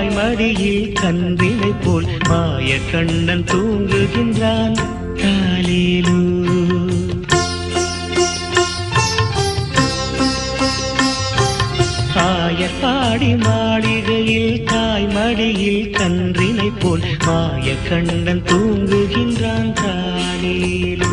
தாய் மடியில் கன்றினை போல் மாய கண்ணன் தூங்குகின்றான் தாலேலு ஆயப்பாடி மாளிகையில் தாய் மடியில் கன்றினை போல் மாய கண்ணன் தூங்குகின்றான். தாலேலு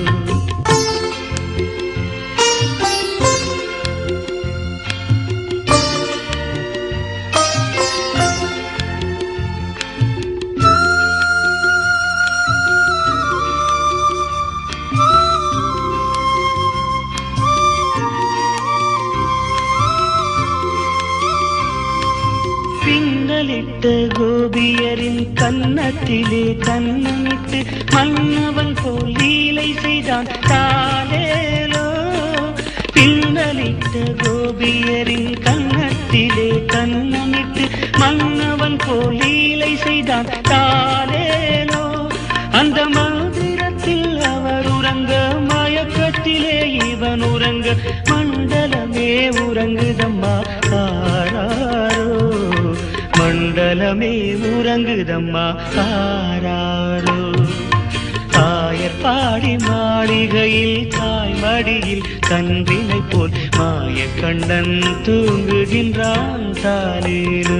பின்னலிட்ட கோபியரின் கன்னத்திலே கண்ணமிட்டு மன்னவன் போல் லீலை செய்தான். தாலேலோ பின்னலிட்ட கோபியரின் கன்னத்திலே கண்ணமிட்டு மன்னவன் போல் லீலை செய்தான். தாலேலோ அந்த மந்திரத்தில் அவர் உறங்க மயக்கத்திலே இவன் உறங்க மண்டலமே உறங்குதம்மா. ஆராரோ மண்டலமே உறங்குதம்மா ஆராரோ ஆயர்பாடி மாளிகையில் தாய் மடியில் கன்றினை போல் மாய கண்ணன் தூங்குகின்றான் தானேனோ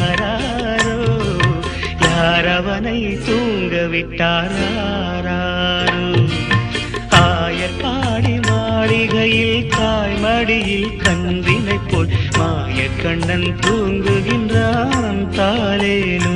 யார் தூங்க விட்டார் ஆராரோ ஆயர்பாடி மாளிகையில் தாய் மடியில் கன்றினை போல் மாயக்கண்ணன் தூங்குகின்றான் தாலேலோ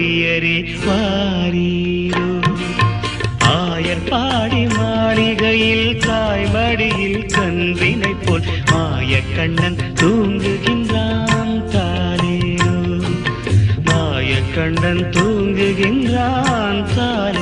ஓவியரே வாரீரோ. ஆயர்பாடி மாளிகையில் தாய்மடியில் கன்றினை போல் மாய கண்ணன் தூங்குகின்றான் தானேரோ மாய கண்ணன் தூங்குகின்றான் தானே